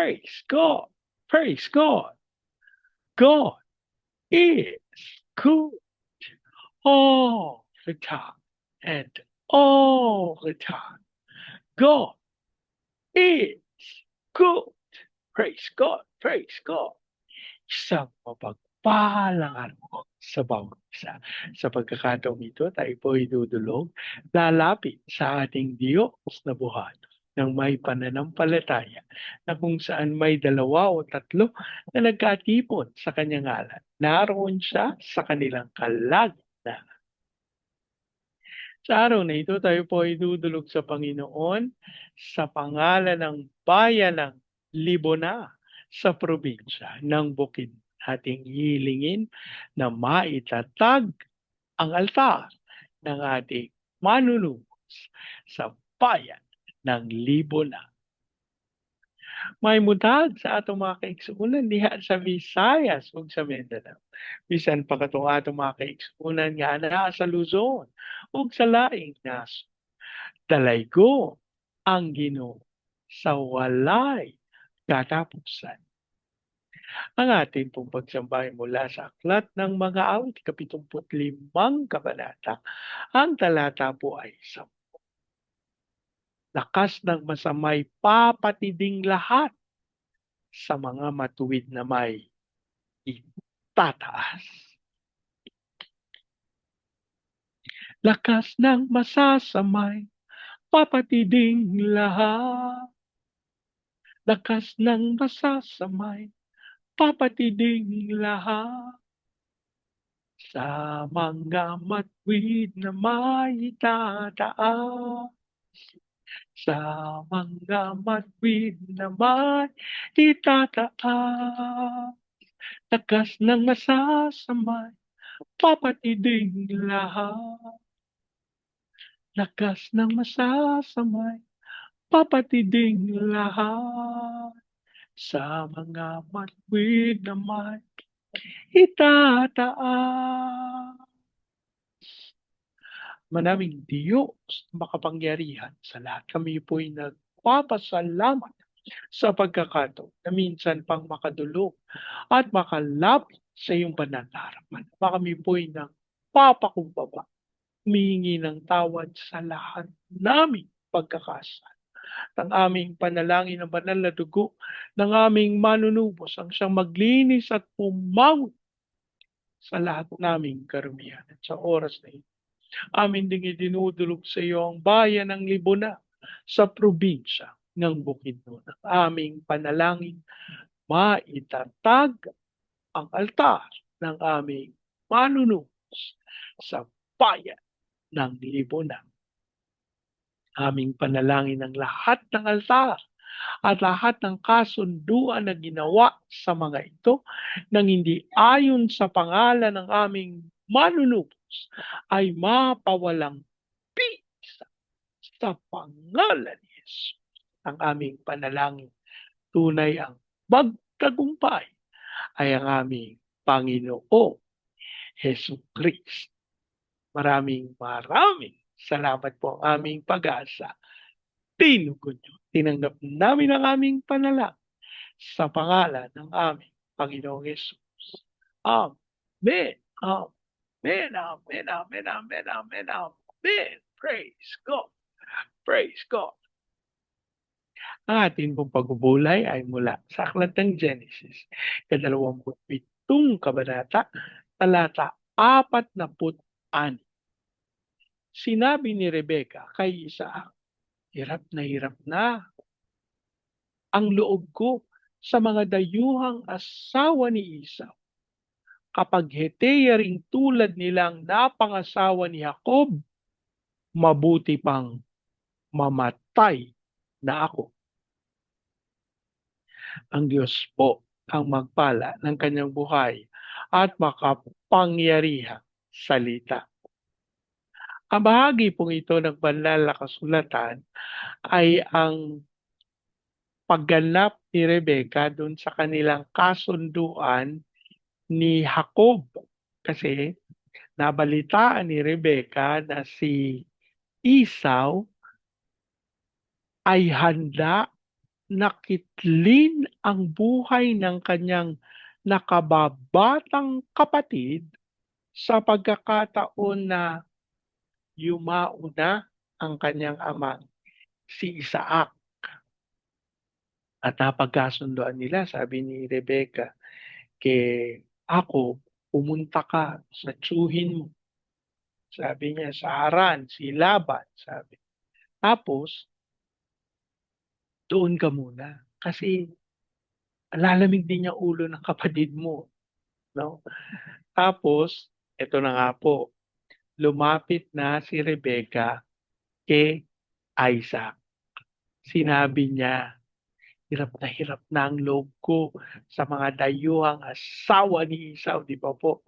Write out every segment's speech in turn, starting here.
Praise God. Praise God. God is good all the time and all the time. God is good. Praise God. Praise God. Isang mapagpalang araw sa bawat isa. Sa pagkakataong ito, tayo po ay dudulog, lalapit sa ating Diyos na buhay ng may pananampalataya na kung saan may dalawa o tatlo na nagkatipon sa kanyang ngalan. Naroon siya sa kanilang kalagitnaan. Sa araw na ito, tayo po ay dudulog sa Panginoon sa pangalan ng bayan ng Libona sa probinsya ng Bukid. Ating hilingin na maitatag ang altar ng ating manunubos sa bayan ng Libona. May mutag sa atong mga kaigsuunan diha sa Visayas ug sa Mindanao. Bisan pa katong atong mga kaigsuunan nga naa sa Luzon ug sa laing naso. Dalaygo ang Ginoo sa walay katapusan. Ang ating pong pagsambahay mula sa Aklat ng Mga Awit, kapitumput limang kabanata. Ang talata po ay sa lakas ng masamay papatiding lahat sa mga matuwid na may itataas. Lakas ng masasamay papatiding lahat. Lakas ng masasamay papatiding lahat. Sa mga matuwid na may itataas sa mga matwid na may itataas. Takas ng masasamay, papatiding lahat. Lakas ng masasamay, papatiding lahat. Sa mga matwid na may itataas. Manaming Diyos makapangyarihan sa lahat. Kami po'y nagpapasalamat sa pagkakataon na minsan pang makadulog at makalapit sa iyong pananarapan. Kami po'y nagpapakumbaba, humihingi ng tawad sa lahat naming pagkakasal ng aming panalangin ng banal na dugo ng aming manunubos ang siyang maglinis at pumawit sa lahat naming karumihan. At sa oras na ito, Amin ding idinudulog sa iyo ang bayan ng Libona sa probinsya ng Bukidnon. Ang aming panalangin, maitatag ang altar ng aming manunubos sa bayan ng Libona. Aming panalangin ng lahat ng altar at lahat ng kasunduan na ginawa sa mga ito nang hindi ayon sa pangalan ng aming manunubos ay mapawalang pisa sa pangalan ni Jesus. Ang aming panalangin, tunay ang magtagumpay ay ang aming Panginoong Heso Kristo. Maraming maraming salamat po ang aming pag-asa. Tinugon nyo. Tinanggap namin ang aming panalangin sa pangalan ng aming Panginoong Yesus. Amen. Amen. Amen, amen, amen, amen, amen, amen. Praise God. Praise God. Ang ating pong pagbubulay ay mula sa aklat ng Genesis, kadalawamput pitong kabanata, talata apat na put ani. Sinabi ni Rebecca kay Isaac, hirap na hirap na ang loob ko sa mga dayuhang asawa ni Esau kapag heteya ring tulad nilang napangasawa ni Jacob, mabuti pang mamatay na ako. Ang Diyos po ang magpala ng kanyang buhay at makapangyarihang salita. Ang bahagi pong ito ng banal na kasulatan ay ang pagganap ni Rebecca doon sa kanilang kasunduan ni Jacob kasi nabalitaan ni Rebecca na si Esau ay handa nakitlin ang buhay ng kanyang nakababatang kapatid sa pagkakataon na yumao na ang kanyang ama, si Isaac. At napagkasunduan nila, sabi ni Rebecca, kay ako, pumunta ka sa tsuhin mo. Sabi niya, sa Haran, si Laban, sabi. Tapos, doon ka muna. Kasi, lalamig din yung ulo ng kapatid mo. No? Tapos, ito na nga po, lumapit na si Rebecca kay Isaac. Sinabi niya, hirap na hirap na ang loob ko sa mga dayuhang asawa ni Esau, di ba po?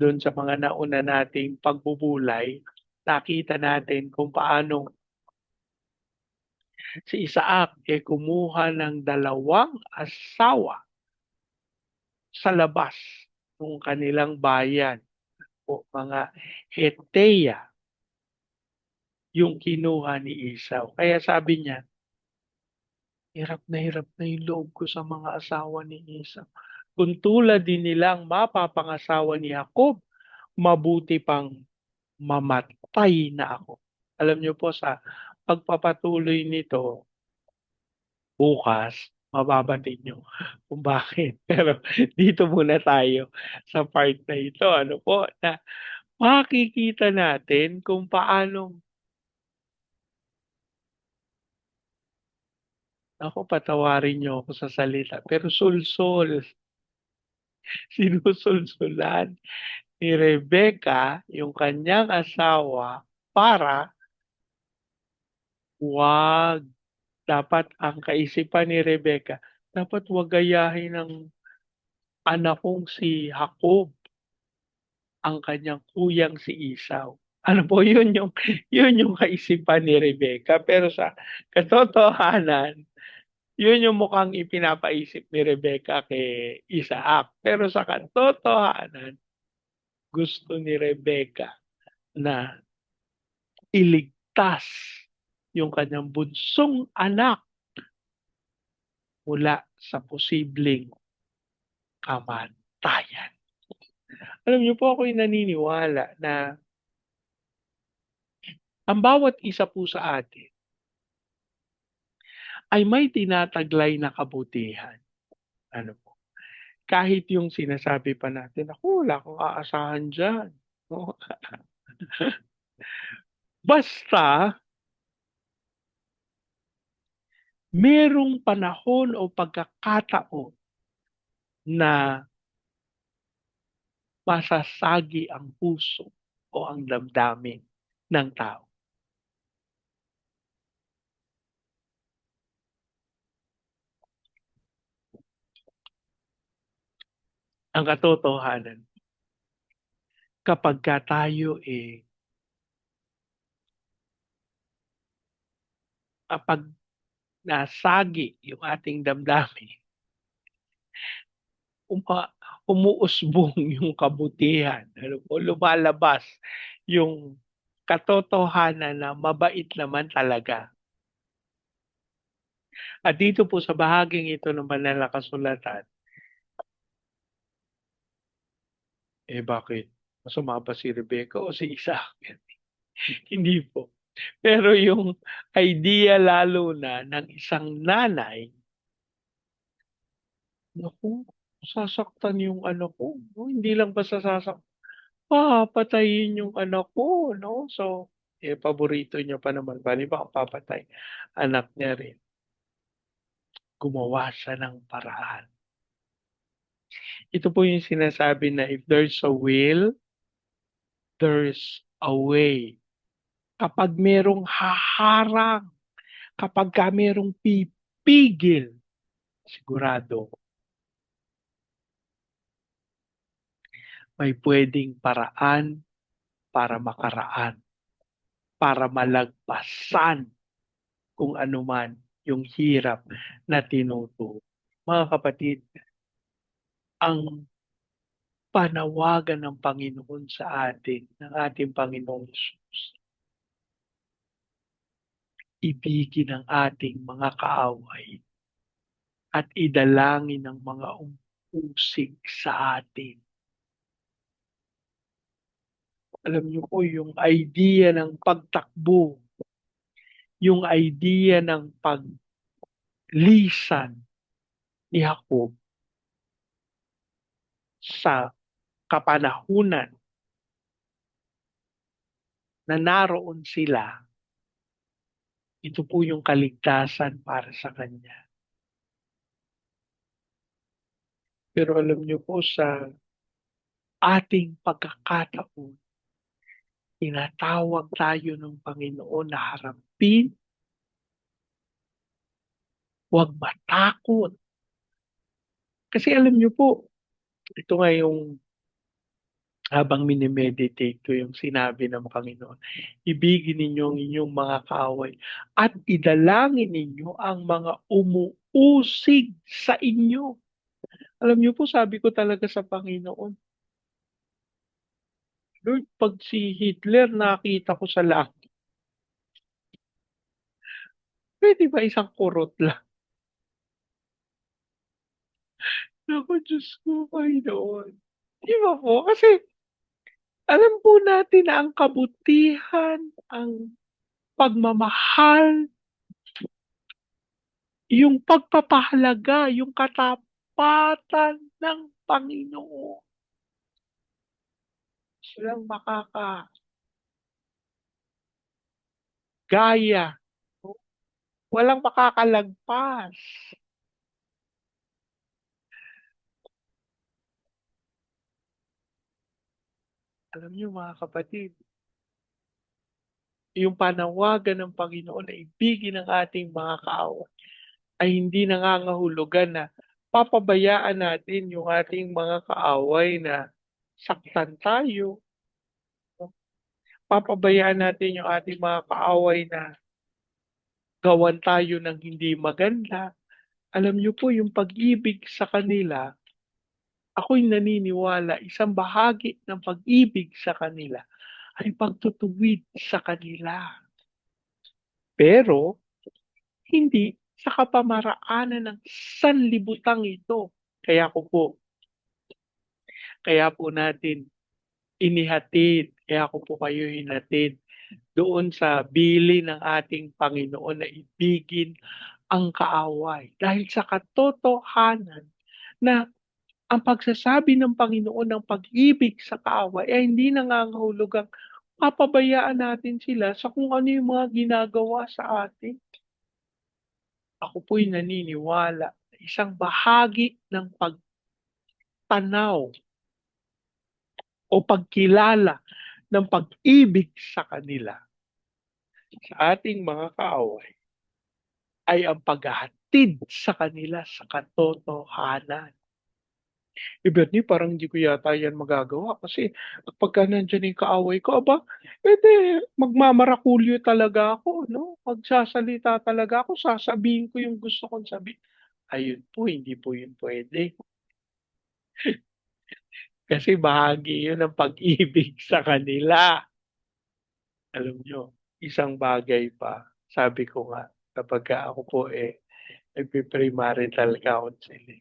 Doon sa mga nauna nating pagbubulay, nakita natin kung paano si Isaac ay kumuha ng dalawang asawa sa labas ng kanilang bayan o mga Heteya yung kinuha ni Esau. Kaya sabi niya, hirap na hirap na yung loob ko sa mga asawa ni Esau. Kung tulad din nilang mapapangasawa ni Jacob, mabuti pang mamatay na ako. Alam niyo po sa pagpapatuloy nito, bukas, mababatid nyo kung bakit. Pero dito muna tayo sa part na ito. Ano po, na makikita natin kung paano Ako, patawarin niyo ako sa salita, pero sulsol. Sinusulsulan ni Rebecca yung kanyang asawa para wag dapat ang kaisipan ni Rebecca, dapat wag gayahin ng anak kong si Jacob ang kanyang kuyang si Esau. Ano po, yun yung, yun yung kaisipan ni Rebecca. Pero sa katotohanan, yun yung mukhang ipinapaisip ni Rebecca kay Isaac. Pero sa katotohanan, gusto ni Rebecca na iligtas yung kanyang bunsong anak mula sa posibleng kamatayan. Alam niyo po ako'y naniniwala na ang bawat isa po sa atin ay may tinataglay na kabutihan. Ano po? Kahit yung sinasabi pa natin, ako wala akong aasahan dyan. Basta, merong panahon o pagkakataon na masasagi ang puso o ang damdamin ng tao. Ang katotohanan. Kapag ka tayo eh kapag nasagi yung ating damdamin, uma, umuusbong yung kabutihan, ano po, lumalabas yung katotohanan na mabait naman talaga. At dito po sa bahaging ito ng banal na kasulatan, Eh, bakit? Masama ba si Rebecca o si Isaac? Hindi po. Pero yung idea lalo na ng isang nanay, naku, sasaktan yung anak ko. No? Hindi lang ba sasaktan, papatayin yung anak ko. No? So, eh, paborito niya pa naman. Bali ba papatay? Anak niya rin. Gumawa siya ng paraan ito po yung sinasabi na if there's a will, there's a way. Kapag merong haharang, kapag ka merong pipigil, sigurado, may pwedeng paraan para makaraan, para malagpasan kung anuman yung hirap na tinutukoy. Mga kapatid, ang panawagan ng Panginoon sa atin, ng ating Panginoong Jesus. Ibigin ang ating mga kaaway at idalangin ang mga umusig sa atin. Alam niyo po yung idea ng pagtakbo, yung idea ng paglisan ni Jacob sa kapanahunan na naroon sila, ito po yung kaligtasan para sa kanya. Pero alam niyo po sa ating pagkakataon, tinatawag tayo ng Panginoon na harapin, huwag matakot. Kasi alam niyo po, ito nga yung habang minimeditate ko yung sinabi ng Panginoon, ibigin ninyo ang inyong mga kaaway at idalangin ninyo ang mga umuusig sa inyo. Alam niyo po, sabi ko talaga sa Panginoon, Lord, pag si Hitler nakita ko sa langit, pwede ba isang kurot lang? Naku, Diyos ko, Panginoon. Di ba po? Kasi alam po natin na ang kabutihan, ang pagmamahal, yung pagpapahalaga, yung katapatan ng Panginoon. Walang makaka gaya. Walang makakalagpas. Alam niyo mga kapatid, yung panawagan ng Panginoon na ibigin ang ating mga kaaway ay hindi nangangahulugan na papabayaan natin yung ating mga kaaway na saktan tayo. Papabayaan natin yung ating mga kaaway na gawan tayo ng hindi maganda. Alam niyo po, yung pag-ibig sa kanila, ako'y naniniwala, isang bahagi ng pag-ibig sa kanila ay pagtutuwid sa kanila. Pero, hindi sa kapamaraanan ng sanlibutang ito. Kaya ko po, kaya po natin inihatid, kaya ko po kayo hinatid doon sa bili ng ating Panginoon na ibigin ang kaaway. Dahil sa katotohanan na ang pagsasabi ng Panginoon ng pag-ibig sa kaaway ay hindi nangangahulugang papabayaan natin sila sa kung ano yung mga ginagawa sa atin. Ako po'y naniniwala na isang bahagi ng pagtanaw o pagkilala ng pag-ibig sa kanila sa ating mga kaaway ay ang paghahatid sa kanila sa katotohanan. Eh, Bernie, parang hindi ko yata yan magagawa kasi pagka nandiyan yung kaaway ko, aba, edi magmamarakulyo talaga ako, no? Magsasalita talaga ako, sasabihin ko yung gusto kong sabihin. Ayun po, hindi po yun pwede. kasi bahagi yun ng pag-ibig sa kanila. Alam nyo, isang bagay pa, sabi ko nga, kapag ako po eh, nagpiprimarital counseling,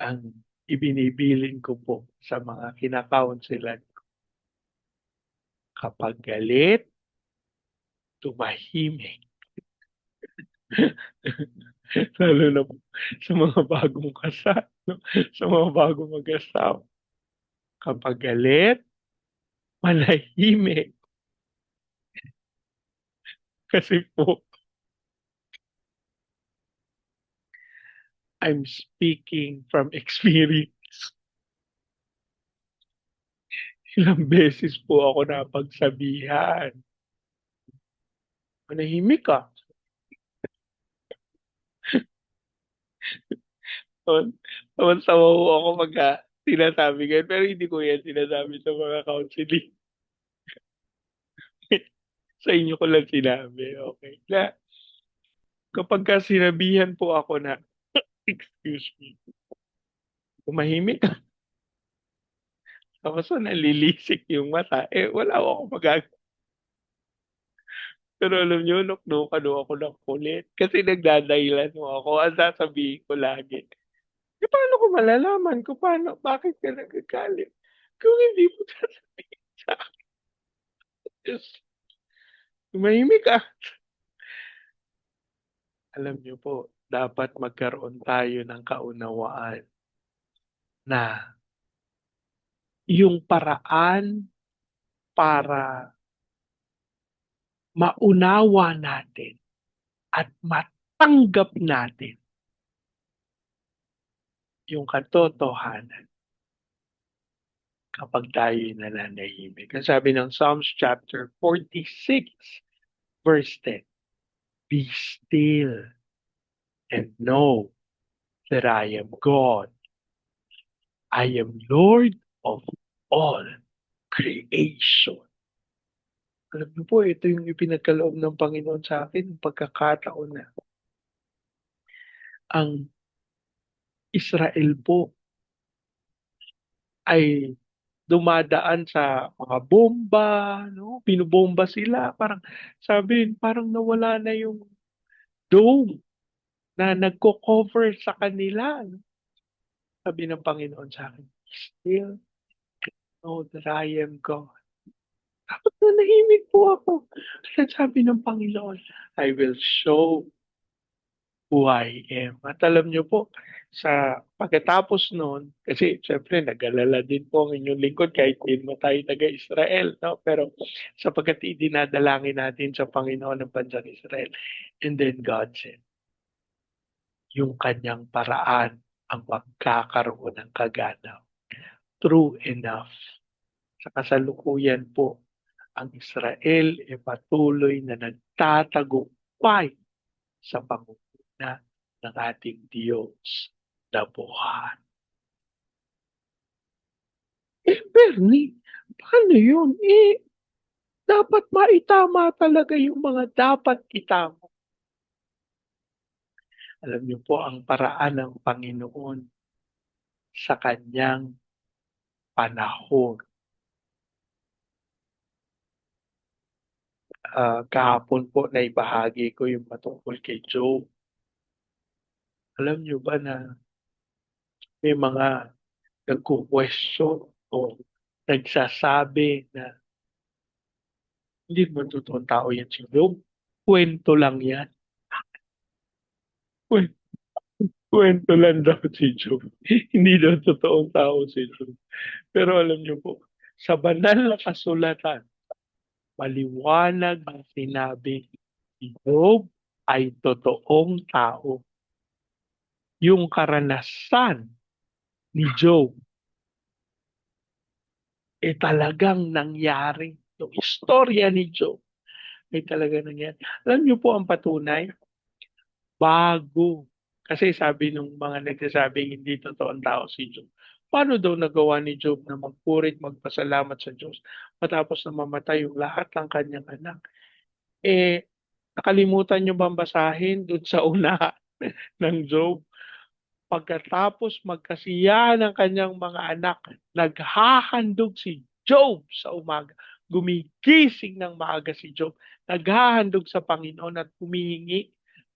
ang ibinibilin ko po sa mga kinakaunselan ko. Kapag galit, tumahimik. Lalo na po sa mga bagong kasal, no? sa mga bagong mag-asawa. Kapag galit, manahimik. Kasi po, I'm speaking from experience. Ilang beses po ako napagsabihan. Manahimik ka. Tawan-tawa po ako pagka sinasabi ganyan. Pero hindi ko yan sinasabi sa mga counseling. sa inyo ko lang sinabi. Okay. Na, kapag ka sinabihan po ako na, excuse me, umahimik ka. Tapos nalilisik yung mata. Eh, wala akong magagawa. Pero alam niyo, nuknukan ako ng kulit kasi nagdadahilan mo ako. Ang sasabihin ko lagi, eh, paano ko malalaman kung paano, bakit ka nagagalit? Kung hindi mo sasabihin sa akin. Tumahimik ka. Alam niyo po, dapat magkaroon tayo ng kaunawaan na yung paraan para maunawa natin at matanggap natin yung katotohanan kapag tayo'y nananahimik. Ang sabi ng Psalms chapter 46, verse 10, Be still and know that I am God. I am Lord of all creation. Alam niyo po, ito yung ipinagkaloob ng Panginoon sa akin, pagkakataon na ang Israel po ay dumadaan sa mga bomba, no? Binobomba sila. Parang sabi, parang nawala na yung dome na nagko-cover sa kanila. Sabi ng Panginoon sa akin, still know that I am God. Tapos nanahimik po ako. Kasi sabi ng Panginoon, I will show who I am. At alam niyo po, sa pagkatapos noon, kasi syempre nag-alala din po ang inyong lingkod kahit din mo tayo taga-Israel, no? pero sapagkat idinadalangin natin sa Panginoon ng bansang Israel. And then God said, yung kanyang paraan ang magkakaroon ng kaganaw. True enough. Sa kasalukuyan po, ang Israel ay patuloy na nagtatagumpay sa pangunguna ng ating Diyos na buhay. Eh, Bernie, paano yun? Eh, dapat maitama talaga yung mga dapat itama. Alam niyo po, ang paraan ng Panginoon sa kanyang panahon. Uh, kahapon po na ibahagi ko yung patungkol kay Job. Alam niyo ba na may mga nagko-question o nagsasabi na hindi mo totoong tao yan si Job. Kwento lang yan. Kwento lang daw si Job. hindi daw totoong tao si Job. Pero alam niyo po, sa banal na kasulatan, maliwanag ang sinabi, si Job ay totoong tao. Yung karanasan ni Job, eh talagang nangyari. Yung istorya ni Job ay talagang nangyari. Alam niyo po ang patunay? Bago. Kasi sabi ng mga nagsasabing hindi totoo ang tao si Job. Paano daw nagawa ni Job na magpurit, magpasalamat sa Diyos matapos na mamatay yung lahat ng kanyang anak? Eh, nakalimutan niyo bang basahin doon sa una ng Job Pagkatapos magkasiya ng kanyang mga anak, naghahandog si Job sa umaga. Gumigising ng maaga si Job. Naghahandog sa Panginoon at humihingi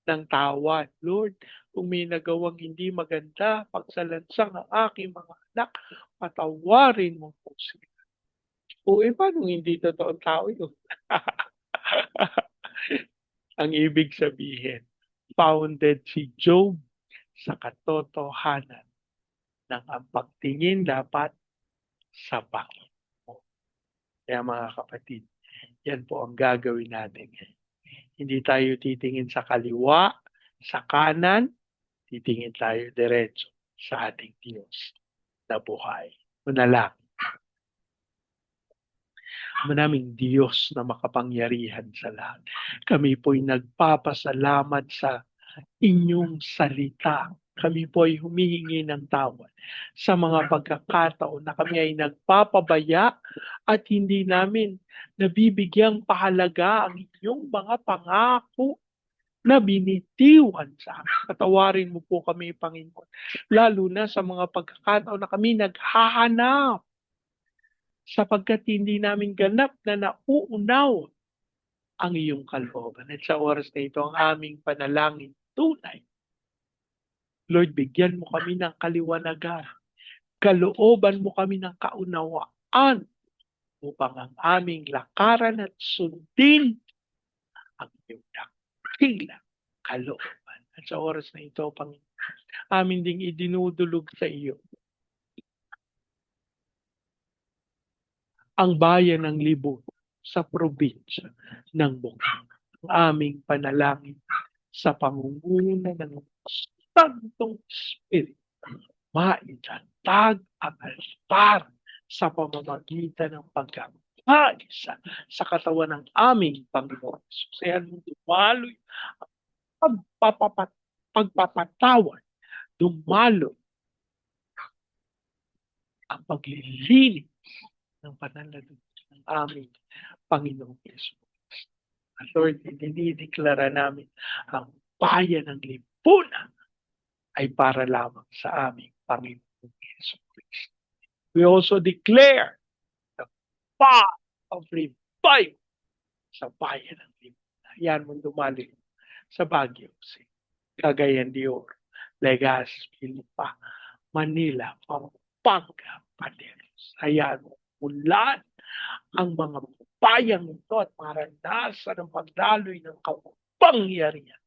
ng tawad. Lord, kung may nagawang hindi maganda, pagsalansang ang aking mga anak, patawarin mo po sila. O eh, paano hindi totoong tao yun? ang ibig sabihin, founded si Job sa katotohanan ng ang pagtingin dapat sa Panginoon. Kaya mga kapatid, yan po ang gagawin natin. Hindi tayo titingin sa kaliwa, sa kanan, titingin tayo diretso sa ating Diyos na buhay. Manalangin. Manaming Diyos na makapangyarihan sa lahat. Kami po'y nagpapasalamat sa inyong salita. Kami po ay humihingi ng tawad sa mga pagkakataon na kami ay nagpapabaya at hindi namin nabibigyang pahalaga ang inyong mga pangako na binitiwan sa amin. Katawarin mo po kami, Panginoon. Lalo na sa mga pagkakataon na kami naghahanap sapagkat hindi namin ganap na nauunaw ang iyong kalooban. At sa oras na ito, ang aming panalangin tunay. Lord, bigyan mo kami ng kaliwanagan. Kalooban mo kami ng kaunawaan upang ang aming lakaran at sundin ang iyong dakilang kalooban. At sa oras na ito, Panginoon, amin ding idinudulog sa iyo ang bayan ng Libon sa probinsya ng Bukang. Ang aming panalangin sa pangunguna ng Santong Espiritu maitatag ang altar sa pamamagitan ng pagkakaisa sa katawan ng aming Panginoon. So, kaya nung dumaloy ang pagpapapat, pagpapatawad, dumaloy ang paglilinis ng pananalagot ng aming Panginoong Yesus. At Lord, dinideklara namin ang bayan ng lipunan ay para lamang sa aming Panginoong Yesus Christ. We also declare the fire of revival sa bayan ng lipunan. Yan mo dumali sa Baguio City, Cagayan de Oro, Legazpi, Pilipa, Manila, Pampanga, Paderos. Ayan mo, mulan ang mga bayang ito at maranasan ang pagdaloy ng kapangyarihan.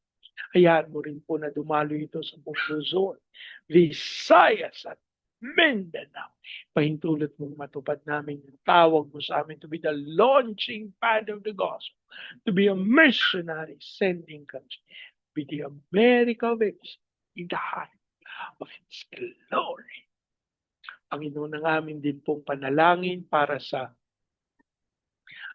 Hayaan mo rin po na dumalo ito sa buong Luzon, Visayas at Mindanao. Pahintulot mong matupad namin yung tawag mo sa amin to be the launching pad of the gospel, to be a missionary sending country, be the America of its in the height of its glory. Panginoon ng amin din pong panalangin para sa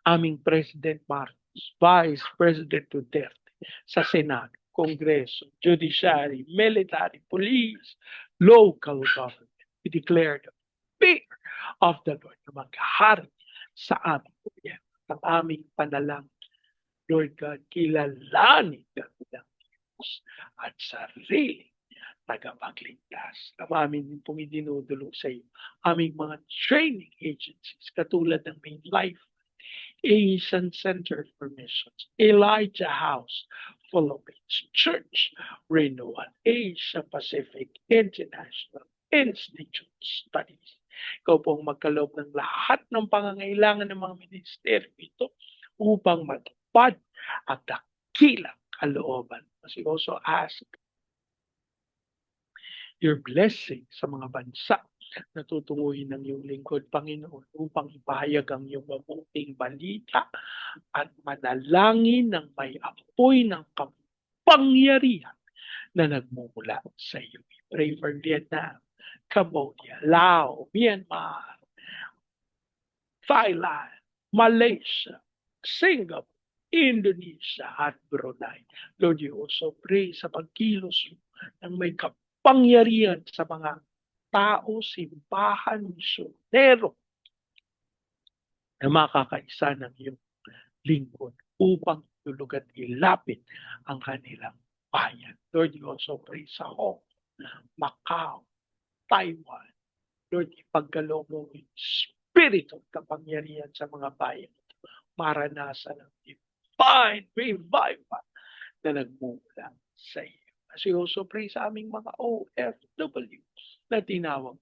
aming President Marcos, Vice President Duterte, sa Senado, Kongreso, Judiciary, Military, Police, Local Government. We declare the fear of the Lord na maghahari sa aming gobyerno. Ang aming panalangin, Lord God, kilalanin ka ng Diyos at sarili tagapagligtas. Ang amin din pong idinudulong sa iyo. Aming mga training agencies, katulad ng Main Life, Asian Center for Missions, Elijah House, Philippines Church, Renewal, Asia Pacific International Institute Studies. Ikaw pong magkaloob ng lahat ng pangangailangan ng mga ministeryo ito upang matupad ang dakilang kalooban. As we also ask your blessing sa mga bansa na tutunguhin ng iyong lingkod, Panginoon, upang ipahayag ang iyong mabuting balita at manalangin ng may apoy ng kapangyarihan na nagmumula sa iyo. We pray for Vietnam, Cambodia, Laos, Myanmar, Thailand, Malaysia, Singapore, Indonesia at Brunei. Lord, you also pray sa pagkilos ng may kapangyarihan sa mga tao, simbahan, misyonero na makakaisa ng iyong lingkod upang tulog at ilapit ang kanilang bayan. Lord, you also pray sa Hong Macau, Taiwan. Lord, ipagkaloob mo yung spirito at kapangyarihan sa mga bayan maranasan ng divine revival na nagmumula sa iyo. As we also pray sa aming mga OFW na tinawag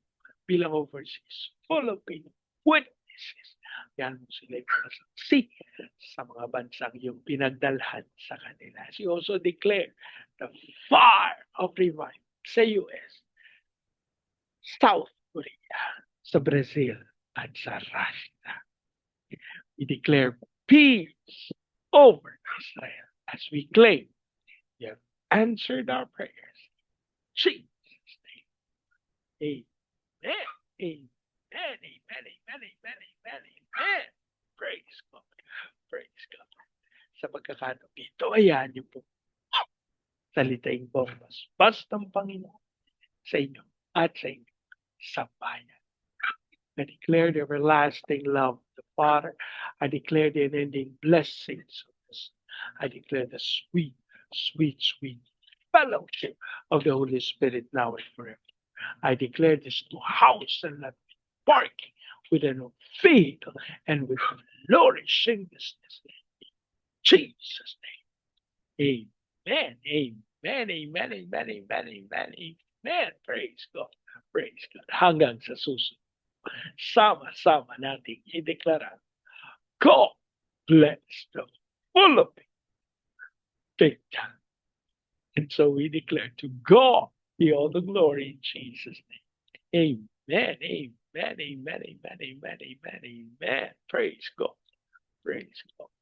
bilang overseas Filipino witnesses. Yan mo sila si sa mga bansang yung pinagdalhan sa kanila. As we also declare the fire of revival sa US, South Korea, sa Brazil, at sa Russia. We declare peace over Israel as we claim you have answered our prayers. Jesus'. Amen. Amen. Amen. Amen. Amen. Amen. Amen. Praise God. Praise God. Sa pagkakataon ito, ayan yung po salitain bombas. Basta ng Panginoon sa inyo at sa inyo sa bayan. I declare the everlasting love of the Father. I declare the unending blessings of this. I declare the sweet, sweet, sweet fellowship of the Holy Spirit now and forever. I declare this to house and not parking with an faith and with flourishing business. In Jesus' name. Amen. Amen. Amen. Amen. Amen. Amen. Amen. Praise God. Praise God. Hanggang sa susunod. Sama-sama nating ideklara. God bless the full of. Big time. And so we declare to God be all the glory in Jesus' name. Amen. Amen. Amen. Amen. Amen. Amen. Amen. Praise God. Praise God.